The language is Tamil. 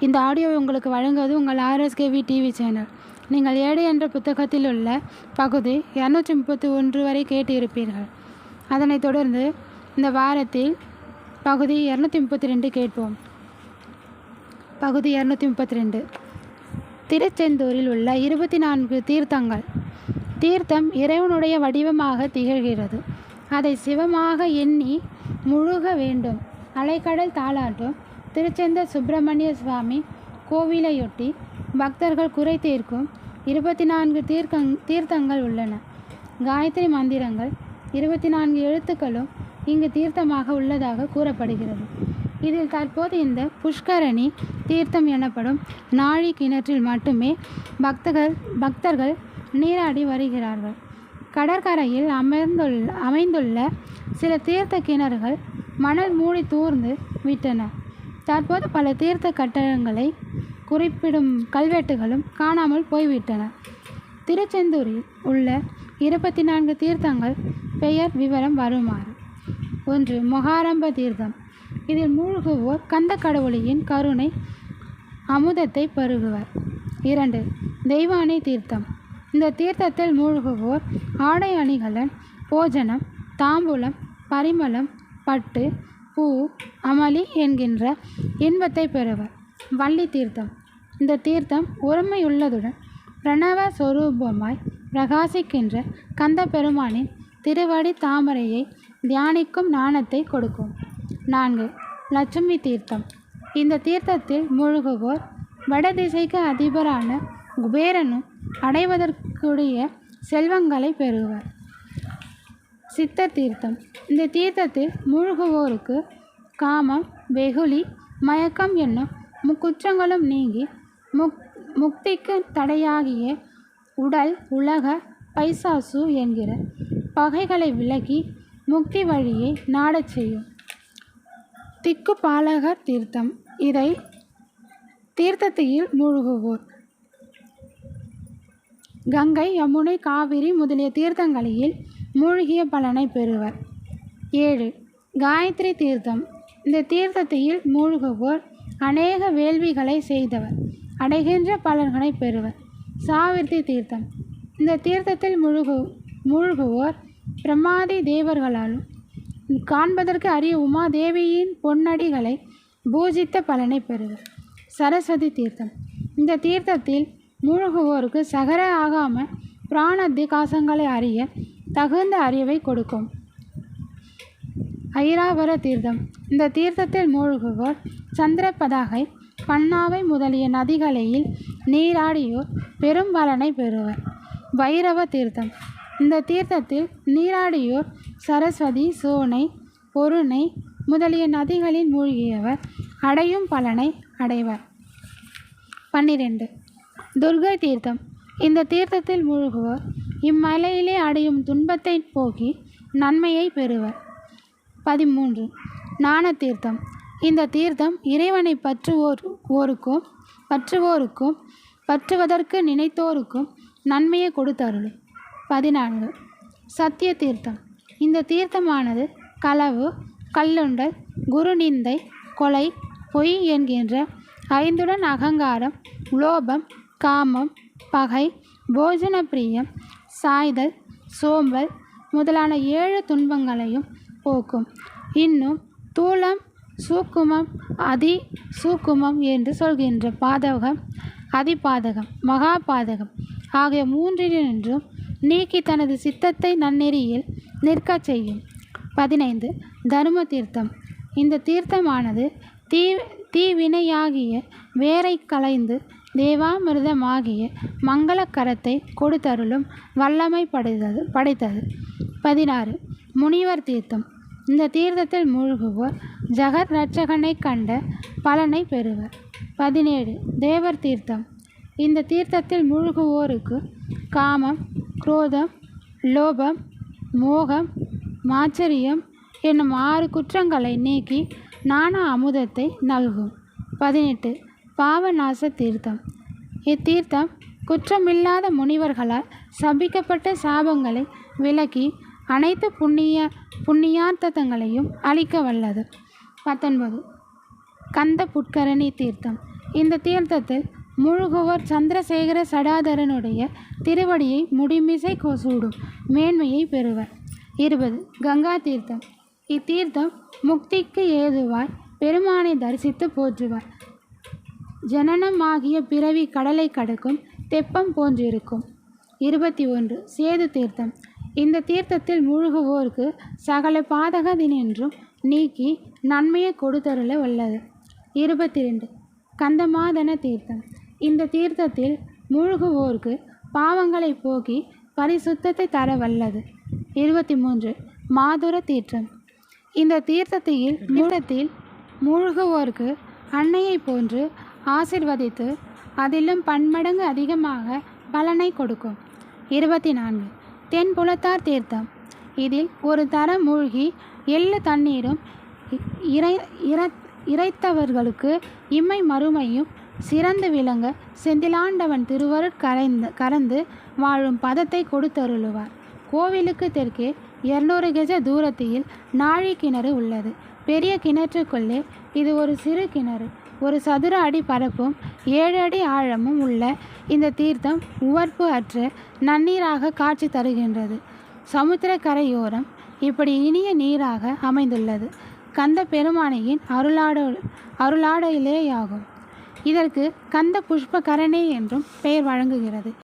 இந்த ஆடியோவை உங்களுக்கு வழங்குவது உங்கள் ஆர்எஸ்கேவி டிவி சேனல் நீங்கள் ஏடு என்ற புத்தகத்தில் உள்ள பகுதி இரநூற்றி முப்பத்தி ஒன்று வரை கேட்டு இருப்பீர்கள் அதனைத் தொடர்ந்து இந்த வாரத்தில் பகுதி இரநூத்தி முப்பத்தி ரெண்டு கேட்போம். பகுதி இரநூத்தி முப்பத்தி ரெண்டு. திருச்செந்தூரில் உள்ள இருபத்தி நான்கு தீர்த்தங்கள். தீர்த்தம் இறைவனுடைய வடிவமாக திகழ்கிறது. அதை சிவமாக எண்ணி முழுக வேண்டும். அலைக்கடல் தாளாட்டும் திருச்செந்த சுப்பிரமணிய சுவாமி கோவிலையொட்டி பக்தர்கள் குறை தீர்க்கும் இருபத்தி நான்கு தீர்க்கங் தீர்த்தங்கள் உள்ளன. காயத்ரி மந்திரங்கள் இருபத்தி நான்கு எழுத்துக்களும் இங்கு தீர்த்தமாக உள்ளதாக கூறப்படுகிறது. இதில் தற்போது இந்த புஷ்கரணி தீர்த்தம் எனப்படும் நாழி கிணற்றில் மட்டுமே பக்தர்கள் பக்தர்கள் நீராடி வருகிறார்கள். கடற்கரையில் அமைந்துள்ள அமைந்துள்ள சில தீர்த்த கிணறுகள் மணல் மூடி தூர்ந்து விட்டன. தற்போது பல தீர்த்த கட்டடங்களை குறிப்பிடும் கல்வெட்டுகளும் காணாமல் போய்விட்டன. திருச்செந்தூரில் உள்ள இருபத்தி நான்கு தீர்த்தங்கள் பெயர் விவரம் வருமாறு. ஒன்று மொகாரம்ப தீர்த்தம். இதில் மூழ்குவோர் கந்த கடவுளியின் கருணை அமுதத்தை பருகுவர். இரண்டு தெய்வானை தீர்த்தம். இந்த தீர்த்தத்தில் மூழ்குவோர் ஆடை அணிகலன் போஜனம் தாம்பூலம் பரிமளம் பட்டு பூ அமளி என்கின்ற இன்பத்தை பெறுவர். வள்ளி தீர்த்தம். இந்த தீர்த்தம் ஒருமையுள்ளதுடன் பிரணவ சொரூபமாய் பிரகாசிக்கின்ற கந்த பெருமானின் திருவடி தாமரையை தியானிக்கும் ஞானத்தை கொடுக்கும். நான்கு. லட்சுமி தீர்த்தம். இந்த தீர்த்தத்தில் மூழ்குவோர் வடதிசைக்கு அதிபரான குபேரனும் அடைவதற்குரிய செல்வங்களை பெறுவர். சித்த தீர்த்தம் இந்த தீர்த்தத்தில் மூழ்குவோருக்கு காமம் வெகுளி மயக்கம் என்னும் முக்குற்றங்களும் நீங்கி முக் முக்திக்கு தடையாகிய உடல் உலக பைசாசு என்கிற பகைகளை விலக்கி முக்தி வழியை நாடச் செய்யும். திக்கு பாலகர் தீர்த்தம். இதை தீர்த்தத்தில் மூழ்குவோர். கங்கை யமுனை காவிரி முதலிய தீர்த்தங்களில் மூழ்கிய பலனை பெறுவர். ஏழு. காயத்ரி தீர்த்தம். இந்த தீர்த்தத்தில் மூழ்குவோர் அநேக வேள்விகளை செய்தவர். அடைகின்ற பலன்களை பெறுவர். சாவிர்த்தி தீர்த்தம். இந்த தீர்த்தத்தில் முழுகு மூழ்குவோர் பிரம்மாதி தேவர்களாலும் காண்பதற்கு அரிய உமாதேவியின் பொன்னடிகளை பூஜித்த பலனை பெறுவர். சரஸ்வதி தீர்த்தம். இந்த தீர்த்தத்தில் மூழ்குவோருக்கு சகர ஆகாமல் பிராண திகாசங்களை அறிய தகுந்த அறிவை கொடுக்கும். ஐராவர தீர்த்தம். இந்த தீர்த்தத்தில் மூழ்குவோர் சந்திரபதாகை பன்னாவை முதலிய நதிகளில் நீராடியோர் பெரும் பலனை பெறுவர். வைரவ தீர்த்தம். இந்த தீர்த்தத்தில் நீராடியோர் சரஸ்வதி சோனை பொருணை முதலிய நதிகளில் மூழ்கியவர் அடையும் பலனை அடைவர். பன்னிரெண்டு. துர்கை தீர்த்தம். இந்த தீர்த்தத்தில் மூழ்குவோர் இம்மலையிலே அடையும் துன்பத்தை போக்கி நன்மையை பெறுவர். பதிமூன்று. ஞான தீர்த்தம் இந்த தீர்த்தம் இறைவனை பற்றுவோர் ஓருக்கும் பற்றுவோருக்கும் பற்றுவதற்கு நினைத்தோருக்கும் நன்மையை கொடுத்தருளும். பதினான்கு. சத்திய தீர்த்தம் இந்த தீர்த்தமானது களவு கல்லுண்டல் குருநிந்தை கொலை பொய் என்கின்ற ஐந்துடன் அகங்காரம் லோபம் காமம் பகை போஜன பிரியம் சாய்தல் சோம்பல் முதலான ஏழு துன்பங்களையும் போக்கும். இன்னும் தூளம் சூக்குமம் அதி சூக்குமம் என்று சொல்கின்ற பாதகம் அதிபாதகம் மகாபாதகம் ஆகிய மூன்றினின்றும் நீக்கி தனது சித்தத்தை நன்னெறியில் நிற்கச் செய்யும். பதினைந்து. தர்ம தீர்த்தம் இந்த தீர்த்தமானது தீ தீவினையாகிய வேரை களைந்து தேவாமிர்தமாகிய மங்களக்கரத்தை கொடுத்தருளும் வல்லமை படைத்தது படைத்தது. பதினாறு. முனிவர் தீர்த்தம். இந்த தீர்த்தத்தில் மூழ்குவோர் ஜெகத் ரட்சகனை கண்ட பலனை பெறுவர். பதினேழு. தேவர் தீர்த்தம். இந்த தீர்த்தத்தில் மூழ்குவோருக்கு காமம் குரோதம் லோபம் மோகம் மாச்சரியம் என்னும் ஆறு குற்றங்களை நீக்கி நானா அமுதத்தை நல்கும். பதினெட்டு. பாவநாச தீர்த்தம் இத்தீர்த்தம் குற்றமில்லாத முனிவர்களால் சபிக்கப்பட்ட சாபங்களை விலக்கி அனைத்து புண்ணிய புண்ணியார்த்தங்களையும் அளிக்க வல்லது. பத்தொன்பது. கந்த புட்கரணி தீர்த்தம். இந்த தீர்த்தத்தில் முழுகுவர் சந்திரசேகர சடாதரனுடைய திருவடியை முடிமிசை கொசூடும் மேன்மையை பெறுவர். இருபது. கங்கா தீர்த்தம். இத்தீர்த்தம் முக்திக்கு ஏதுவாய் பெருமானை தரிசித்து போற்றுவார். ஜனனமாகிய பிறவி கடலை கடக்கும் தெப்பம் போன்றிருக்கும். இருபத்தி ஒன்று சேது தீர்த்தம். இந்த தீர்த்தத்தில் மூழ்குவோருக்கு சகல பாதகதினின்றும் நீக்கி நன்மையை கொடுத்தருள வல்லது. இருபத்தி ரெண்டு கந்தமாதன தீர்த்தம். இந்த தீர்த்தத்தில் மூழ்குவோருக்கு பாவங்களை போக்கி பரிசுத்தத்தை தர வல்லது. இருபத்தி மூன்று மாதுர தீர்த்தம். இந்த தீர்த்தத்தில் மூலத்தில் மூழ்குவோருக்கு அன்னையை போன்று ஆசிர்வதித்து அதிலும் பன்மடங்கு அதிகமாக பலனை கொடுக்கும். இருபத்தி நான்கு தென் புலத்தார் தீர்த்தம். இதில் ஒரு தரம் மூழ்கி எள்ளு தண்ணீரும் இறை இற இறைத்தவர்களுக்கு இம்மை மறுமையும் சிறந்து விளங்க செந்திலாண்டவன் திருவருட் கரைந்து கறந்து வாழும் பதத்தை கொடுத்தருளுவார். கோவிலுக்கு தெற்கே இருநூறு கெஜ தூரத்தில் நாழி கிணறு உள்ளது. பெரிய கிணற்றுக்குள்ளே இது ஒரு சிறு கிணறு. ஒரு சதுர அடி பரப்பும் ஏழு அடி ஆழமும் உள்ள இந்த தீர்த்தம் உவர்ப்பு அற்று நன்னீராக காட்சி தருகின்றது. சமுத்திர கரையோரம் இப்படி இனிய நீராக அமைந்துள்ளது. கந்த பெருமானையின் அருளாட அருளாடையிலேயாகும் இதற்கு கந்த புஷ்பகரணி என்றும் பெயர் வழங்குகிறது.